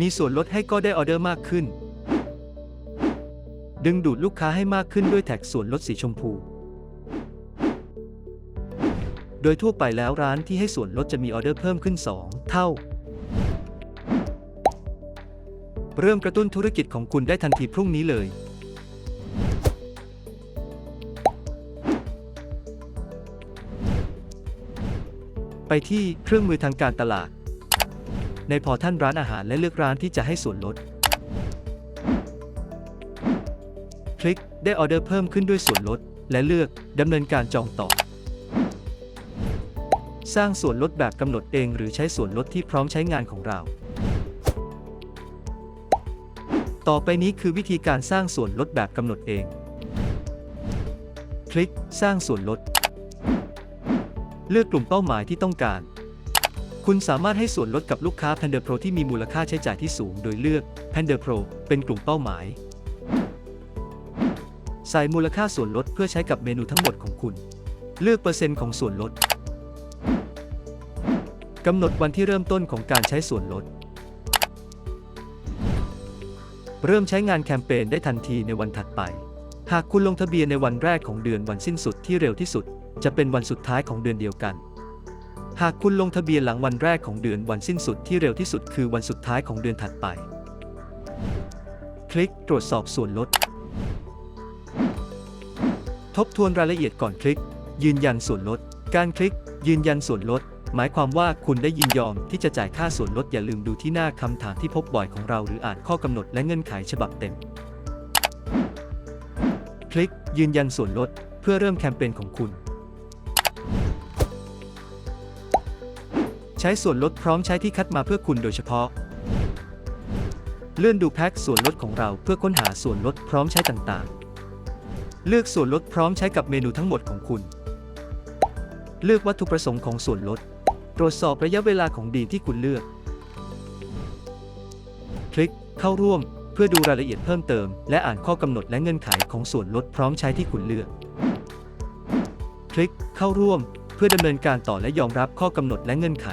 มีส่วนลดให้ก็ได้ออเดอร์มากขึ้น ดึงดูดลูกค้าให้มากขึ้นด้วยแท็กส่วนลดสีชมพู โดยทั่วไปแล้วร้านที่ให้ส่วนลดจะมีออเดอร์เพิ่มขึ้น 2 เท่า เริ่มกระตุ้นธุรกิจของคุณได้ทันทีพรุ่งนี้เลยไปที่เครื่องมือทางการตลาด ในพอท่านร้านอาหารและเลือกร้านที่จะให้ส่วนลด คลิกได้ออเดอร์เพิ่มขึ้นด้วยส่วนลด และเลือกดำเนินการจองต่อ สร้างส่วนลดแบบกำหนดเองหรือใช้ส่วนลดที่พร้อมใช้งานของเรา ต่อไปนี้คือวิธีการสร้างส่วนลดแบบกำหนดเอง คลิกสร้างส่วนลด เลือกกลุ่มเป้าหมายที่ต้องการ คุณสามารถให้ส่วนลดกับลูกค้า Panda Pro ที่มีมูลค่าใช้จ่ายที่สูง โดยเลือก Panda Pro เป็นกลุ่มเป้าหมาย ใส่มูลค่าส่วนลดเพื่อใช้กับเมนูทั้งหมดของคุณ เลือกเปอร์เซ็นต์ของส่วนลดกำหนดวันที่เริ่มต้นของการใช้ส่วนลด เริ่มใช้งานแคมเปญได้ทันทีในวันถัดไป หากคุณลงทะเบียนในวันแรกของเดือนวันสิ้นสุดที่เร็วที่สุด จะเป็นวันสุดท้ายของเดือนเดียวกัน หากคุณลงทะเบียนหลังวันแรกของเดือนวันสิ้นสุดที่เร็วที่สุดคือวันสุดท้ายของเดือนถัดไป คลิกตรวจสอบส่วนลด ทบทวนรายละเอียดก่อนคลิก ยืนยันส่วนลด การคลิก ยืนยันส่วนลด หมายความว่าคุณได้ยินยอมที่จะจ่ายค่าส่วนลดอย่าลืมดูที่หน้าคำถามที่พบบ่อยของเราหรืออ่านข้อกำหนดและเงื่อนไขฉบับเต็ม คลิก ยืนยันส่วนลด เพื่อเริ่มแคมเปญของคุณ ใช้ส่วนลดพร้อมใช้ที่คัดมาเพื่อคุณโดยเฉพาะ เลื่อนดูแพ็กส่วนลดของเราเพื่อค้นหาส่วนลดพร้อมใช้ต่างๆ เลือกส่วนลดพร้อมใช้กับเมนูทั้งหมดของคุณ เลือกวัตถุประสงค์ของส่วนลด ตรวจสอบระยะเวลาของดีที่คุณเลือก คลิกเข้าร่วมเพื่อดูรายละเอียดเพิ่มเติม และอ่านข้อกำหนดและเงื่อนไขของส่วนลดพร้อมใช้ที่คุณเลือก คลิกเข้าร่วม เพื่อดำเนินการต่อและยอมรับข้อกำหนดและเงื่อนไข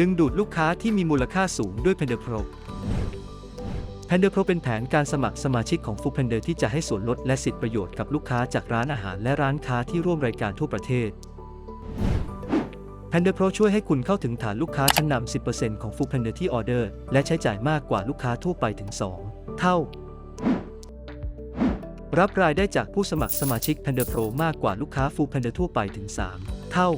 ดึงดูดลูกค้าที่มีมูลค่าสูงด้วย Panda Pro Panda Pro เป็นแผนการสมัครสมาชิกของ Foodpanda ที่จะให้ส่วนลดและสิทธิประโยชน์กับลูกค้าจากร้านอาหารและร้านค้าที่ร่วมรายการทั่วประเทศ Panda Pro ช่วยให้คุณเข้าถึงฐานลูกค้าชั้นนำ 10%ของ Foodpanda ที่ออเดอร์ และใช้จ่ายมากกว่าลูกค้าทั่วไปถึง 2 เท่า รับรายได้จากผู้สมัครสมาชิก Panda Pro มากกว่าลูกค้า Foodpanda ทั่วไปถึง 3 เท่า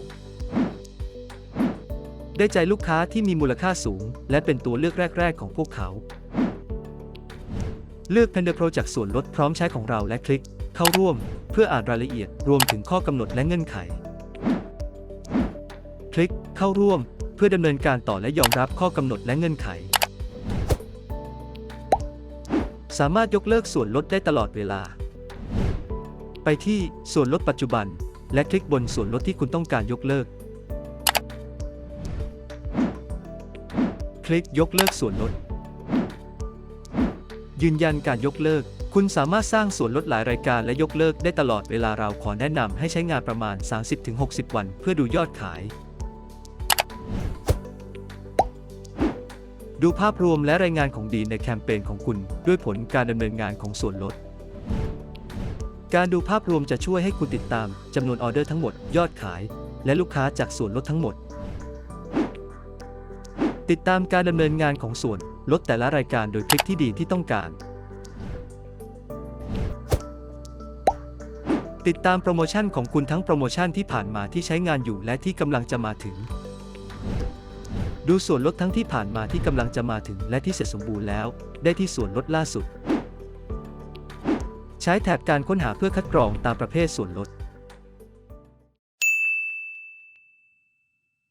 ได้ใจลูกค้าที่มีมูลค่าสูง และเป็นตัวเลือกแรก ๆ ของพวกเขา เลือก Panda Pro จากส่วนลดพร้อมใช้ของเราและคลิก เข้าร่วม เพื่ออ่านรายละเอียดรวมถึงข้อกำหนดและเงื่อนไข คลิกเข้าร่วม เพื่อดำเนินการต่อและยอมรับข้อกำหนดและเงื่อนไข สามารถยกเลิกส่วนลดได้ตลอดเวลา ไปที่ส่วนลดปัจจุบัน และคลิกบนส่วนลดที่คุณต้องการยกเลิก คลิกยกเลิกส่วนลด ยืนยันการยกเลิก คุณสามารถสร้างส่วนลดหลายรายการและยกเลิกได้ตลอดเวลาเราขอแนะนำให้ใช้งานประมาณ 30-60 วัน เพื่อดูยอดขาย ดูภาพรวมและรายงานของดีในแคมเปญของคุณ ด้วยผลการดำเนินงานของส่วนลดการดูภาพรวมจะช่วยให้คุณติดตามจำนวนออเดอร์ทั้งหมด ยอดขาย และลูกค้าจากส่วนลดทั้งหมด ติดตามการดำเนินงานของส่วนลดแต่ละรายการโดยคลิกที่ดีที่ต้องการ ติดตามโปรโมชั่นของคุณทั้งโปรโมชั่นที่ผ่านมาที่ใช้งานอยู่และที่กำลังจะมาถึง ดูส่วนลดทั้งที่ผ่านมาที่กำลังจะมาถึงและที่เสร็จสมบูรณ์แล้ว ได้ที่ส่วนลดล่าสุด ใช้แถบการค้นหาเพื่อคัดกรองตามประเภทส่วนลด